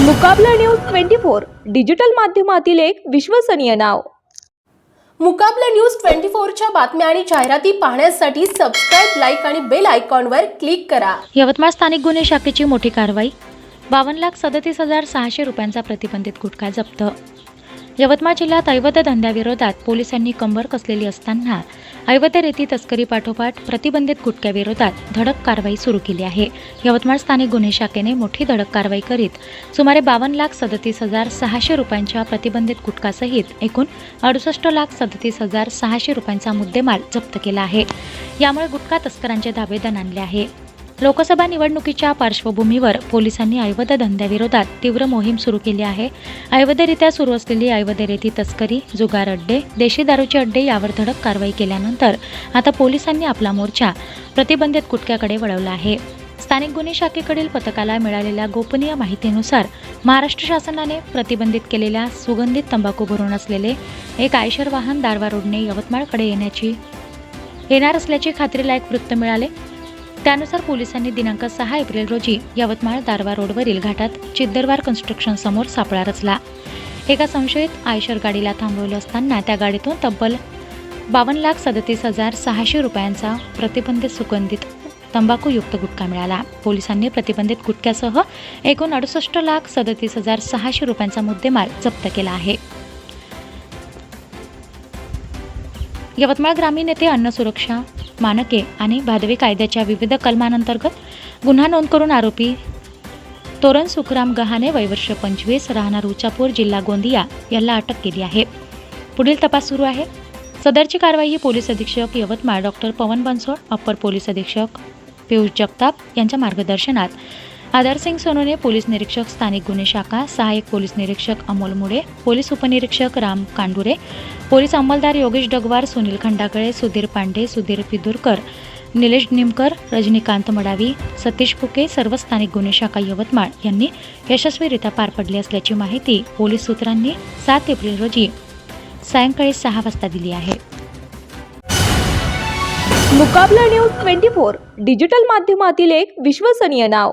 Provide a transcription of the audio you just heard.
Mukabla news twenty four digital माध्यमातील एक विश्वसनीय नाव. मुकाबला न्यूज ट्वेंटी फोरच्या बातम्या आणि जाहिराती पाहण्यासाठी सबस्क्राईब लाईक आणि बेल आयकॉनवर क्लिक करा. यवतमाळ स्थानिक गुन्हे शाखेची मोठी कारवाई. बावन्न लाख सदतीस हजार सहाशे रुपयांचा प्रतिबंधित गुटखा जप्त. यवतमाळ जिल्ह्यात अवैध धंद्याविरोधात पोलिसांनी कंबर कसलेली असताना अवैध रेती तस्करी पाठोपाठ प्रतिबंधित गुटख्याविरोधात धडक कारवाई सुरू केली आहे. यवतमाळ स्थानिक गुन्हे शाखेने मोठी धडक कारवाई करीत सुमारे बावन्न लाख सदतीस हजार सहाशे रुपयांच्या प्रतिबंधित गुटखासहित एकूण अडुसष्ट लाख सदतीस हजार सहाशे रुपयांचा मुद्देमाल जप्त केला आहे. यामुळे गुटखा तस्करांचे धाबे दणाणले आहे. लोकसभा निवडणुकीच्या पार्श्वभूमीवर पोलिसांनी अवैध धंद्याविरोधात तीव्र मोहीम सुरू केली आहे. अवैधरित्या सुरू असलेली अवैध रेती तस्करी जुगार अड्डे देशी दारूचे अड्डे यावर धडक कारवाई केल्यानंतर आता पोलिसांनी आपला मोर्चा प्रतिबंधित गुटख्याकडे वळवला आहे. स्थानिक गुन्हे शाखेकडील पथकाला मिळालेल्या गोपनीय माहितीनुसार महाराष्ट्र शासनाने प्रतिबंधित केलेल्या सुगंधित तंबाखू भरून असलेले एक आयशर वाहन दारवा रोडने यवतमाळकडे येण्याची येणार असल्याची खात्रीलायक वृत्त मिळाले. त्यानुसार पोलिसांनी दिनांक सहा एप्रिल रोजी यवतमाळ दारवा रोडवरील घाटात चिद्दरवार कन्स्ट्रक्शन समोर सापळा रचला. एका संशयित आयशर गाडीला थांबवलं असताना त्या गाडीतून तब्बल बावन्न लाख सदतीस हजार सहाशे रुपयांचा प्रतिबंधित सुगंधित तंबाखूयुक्त गुटखा मिळाला. पोलिसांनी प्रतिबंधित गुटख्यासह एकूण अडुसष्ट लाख सदतीस हजार सहाशे रुपयांचा मुद्देमाल जप्त केला आहे. यवतमाळ ग्रामीण येथे अन्न सुरक्षा मानके आणि भादवी कायद्याच्या विविध कलमांअंतर्गत गुन्हा नोंद करून आरोपी तोरण सुखराम गहाणे वयवर्ष पंचवीस राहणार उचापूर जिल्हा गोंदिया याला अटक केली आहे. पुढील तपास सुरू आहे. सदरची कारवाई ही पोलीस अधीक्षक Yavatmal doctor Pawan Bansod upper police अधीक्षक पियुष जगताप यांच्या मार्गदर्शनात आधारसिंग सोनोने पोलीस निरीक्षक स्थानिक गुन्हे शाखा सहाय्यक पोलीस निरीक्षक अमोल मुडे पोलीस उपनिरीक्षक राम कांडुरे पोलीस अंमलदार योगेश डगवार सुनील खंडाकळे सुधीर पांडे सुधीर पिदुरकर निलेश निमकर रजनीकांत मडावी सतीश फुके सर्व स्थानिक गुन्हे शाखा यवतमाळ यांनी यशस्वीरित्या पार पडली असल्याची माहिती पोलीस सूत्रांनी सात एप्रिल रोजी सायंकाळी सहा वाजता दिली आहे. Mukabla news twenty four digital माध्यमातील एक विश्वसनीय नाव.